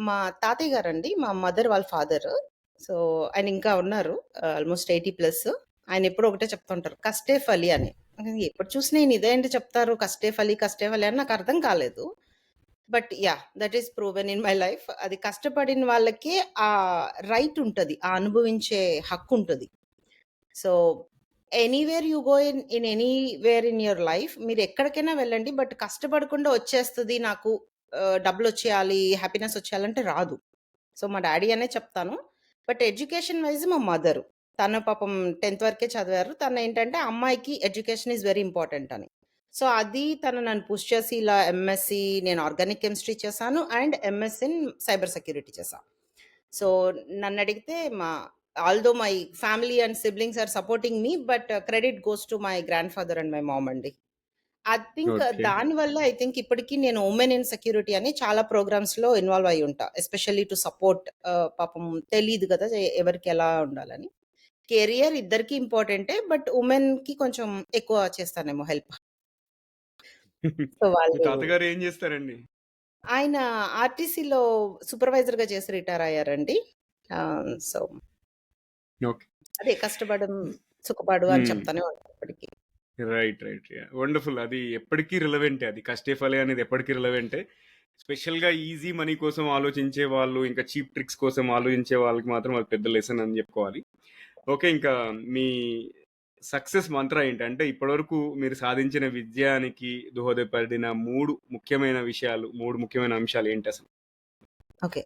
మా తాతయ్య గారు అండి మా మదర్ వాళ్ళ ఫాదర్. సో, ఆయన ఇంకా ఉన్నారు. Almost 80 plus. ఆయన ఎప్పుడు ఒకటే చెప్తుంటారు. కష్టే ఫలి అని. ఎప్పుడు చూసినా ఈయన ఇదేంటి చెప్తారు కష్టే ఫలి, కష్టే ఫలి అని నాకు అర్థం కాలేదు. But yeah that is proven in my life. అది కష్టపడిన వాళ్ళకే ఆ రైట్ ఉంటుంది ఆ అనుభవించే హక్కు ఉంటుంది so, anywhere you go in in anywhere in your life మీరు ఎక్కడికైనా వెళ్ళండి. బట్ కష్టపడకుండా వచ్చేస్తుంది నాకు డబ్బులు వచ్చేయాలి హ్యాపీనెస్ వచ్చేయాలంటే రాదు. సో, మా డాడీ అనే చెప్తాను. బట్ ఎడ్యుకేషన్ వైజ్ మా మదర్. తన పాపం 10థ్ వరకే చదివారు. తనేంటంటే అమ్మాయికి ఎడ్యుకేషన్ ఈజ్ వెరీ ఇంపార్టెంట్ అని. సో, అది తను నన్ను పుష్ చేసి ఇలా ఎంఎస్‌సి నేను ఆర్గానిక్ కెమిస్ట్రీ చేశాను. And MS in cyber security చేశాను సో, నన్ను అడిగితే మా although my family and siblings are supporting me. But credit goes to my grandfather and my mom అండి. I think okay. దానివల్ల ఐ థింక్ ఇప్పటికి నేను వుమెన్ ఇన్ సెక్యూరిటీ అని చాలా ప్రోగ్రామ్స్‌లో ఇన్వాల్వ్ అయ్యి ఉంటా. ఎస్పెషల్లీ టు సపోర్ట్ పాపం తెలీదు కదా! ఎవరికి ఎలా ఉండాలని. కెరియర్ ఇద్దరికీ ఇంపార్టెంటే. బట్ వుమెన్‌కి కొంచెం ఎక్కువ చేస్తానేమో హెల్ప్. సో, మీ వాళ్ళు తాతగారు ఏం చేస్తారండి? ఆయన ఆర్టీసీలో సూపర్వైజర్‌గా చేసి రిటైర్ అయ్యారండి. So okay. అదే కష్టపడు, సుఖపడు అని హ్మ్. చెప్తానే ఉంటాను ఇప్పటికి. రైట్. రైట్. వండర్‌ఫుల్. అది ఎప్పటికీ రిలవెంటే అది. కష్టే ఫలి అనేది ఎప్పటికీ రిలవెంటే. స్పెషల్‌గా ఈజీ మనీ కోసం ఆలోచించే వాళ్ళు, ఇంకా చీప్ ట్రిక్స్ కోసం ఆలోచించే వాళ్ళకి మాత్రం అది పెద్ద లెసన్ అని చెప్పుకోవాలి. ఓకే. ఇంకా మీ సక్సెస్ మంత్ర ఏంటి? అంటే ఇప్పటివరకు మీరు సాధించిన విజయానికి దోహదపడిన మూడు ముఖ్యమైన విషయాలు, మూడు ముఖ్యమైన అంశాలు ఏంటి అసలు ఓకే.